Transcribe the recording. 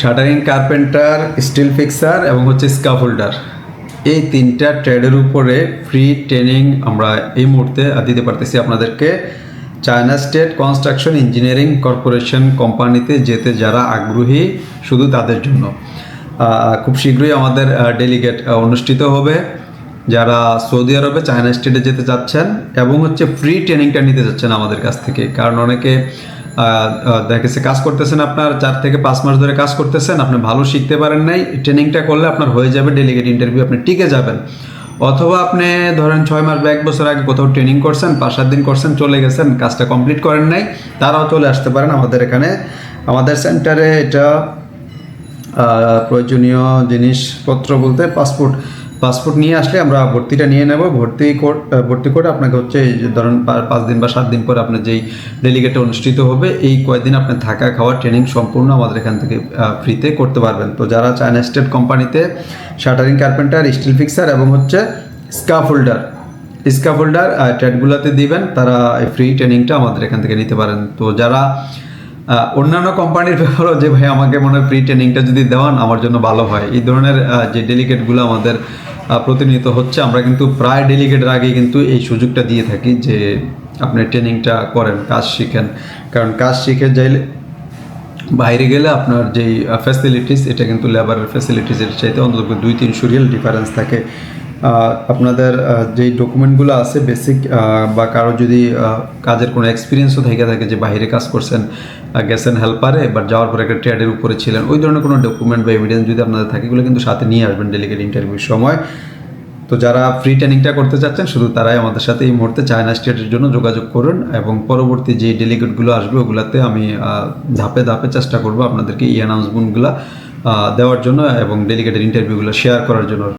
Shuttering carpenter, steel fixer এবং হচ্ছে scaffolder এই তিনটা ট্রেডের উপরে ফ্রি ট্রেনিং আমরা এই মুহূর্তে দিতে পারতেছি আপনাদেরকে। China State Construction Engineering Corporation কোম্পানিতে যেতে যারা আগ্রহী, শুধু তাদের জন্য। খুব শীঘ্রই আমাদের ডেলিগেট অনুষ্ঠিত হবে। যারা সৌদি আরবে চায়না স্টেটে যেতে চাচ্ছেন এবং হচ্ছে ফ্রি ট্রেনিংটা নিতে যাচ্ছেন আমাদের কাছ থেকে। কারণ অনেকে দেখেছে কাজ করতেছেন আপনার, চার থেকে পাঁচ মাস ধরে কাজ করতেছেন, আপনি ভালো শিখতে পারেন নাই, ট্রেনিংটা করলে আপনার হয়ে যাবে ডেলিগেট ইন্টারভিউ আপনি টিকে যাবেন। অথবা আপনি ধরেন ছয় মাস বা এক বছর আগে কোথাও ট্রেনিং করছেন, পাঁচ সাত দিন করছেন, চলে গেছেন, কাজটা কমপ্লিট করেন নাই, তারাও চলে আসতে পারেন আমাদের এখানে। আমাদের সেন্টারে এটা প্রয়োজনীয় জিনিসপত্র বলতে পাসপোর্ট পাসপোর্ট নিয়ে আসলে আমরা ভর্তিটা নিয়ে নেব। ভর্তি ভর্তি করে আপনাকে হচ্ছে এই যে ধরুন পাঁচ দিন বা সাত দিন পরে আপনার যেই ডেলিগেটে অনুষ্ঠিত হবে, এই কয়েকদিন আপনি থাকা খাওয়া ট্রেনিং সম্পূর্ণ আমাদের এখান থেকে ফ্রিতে করতে পারবেন। তো যারা চায়না স্টেট কোম্পানিতে শাটারিং কার্পেন্টার স্টিল ফিক্সার এবং হচ্ছে স্কাফোল্ডার স্কাফোল্ডার ট্রেডগুলোতে দিবেন, তারা ফ্রি ট্রেনিংটা আমাদের এখান থেকে নিতে পারেন। তো যারা অন্যান্য কোম্পানির ব্যাপারেও যে ভাই আমাকে মনে হয় ফ্রি ট্রেনিংটা যদি দেওয়ান, আমার জন্য ভালো হয়। এই ধরনের যে ডেলিগেটগুলো আমাদের প্রতিনিয়ত হচ্ছে, আমরা কিন্তু প্রায় ডেলিগেটের আগে কিন্তু এই সুযোগটা দিয়ে থাকি যে আপনি ট্রেনিংটা করেন, কাজ শিখেন। কারণ কাজ শিখে যাইলে বাইরে গেলে আপনার যেই ফ্যাসিলিটিস এটা কিন্তু লেবারের ফ্যাসিলিটিসের চাইতে অন্তত দুই তিনশো রিয়েল ডিফারেন্স থাকে। আপনাদের যেই ডকুমেন্টগুলো আছে বেসিক বা কারও যদি কাজের কোনো এক্সপিরিয়েন্সও থেকে থাকে যে বাইরে কাজ করছেন গেছেন হেল্পারে এবার যাওয়ার পরে একটা ট্রেডের উপরে ছিলেন, ওই ধরনের কোনো ডকুমেন্ট বা এভিডেন্স যদি আপনাদের থাকে, এগুলো কিন্তু সাথে নিয়ে আসবেন ডেলিগেট ইন্টারভিউর সময়। তো যারা ফ্রি ট্রেনিংটা করতে চাচ্ছেন, শুধু তারাই আমাদের সাথে এই মুহূর্তে চায়না স্টেটের জন্য যোগাযোগ করুন এবং পরবর্তী যে ডেলিগেটগুলো আসবে, ওগুলাতে আমি ধাপে ধাপে চেষ্টা করব আপনাদেরকে এই অ্যানাউন্সমেন্টগুলো দেওয়ার জন্য এবং ডেলিগেটের ইন্টারভিউগুলো শেয়ার করার জন্য।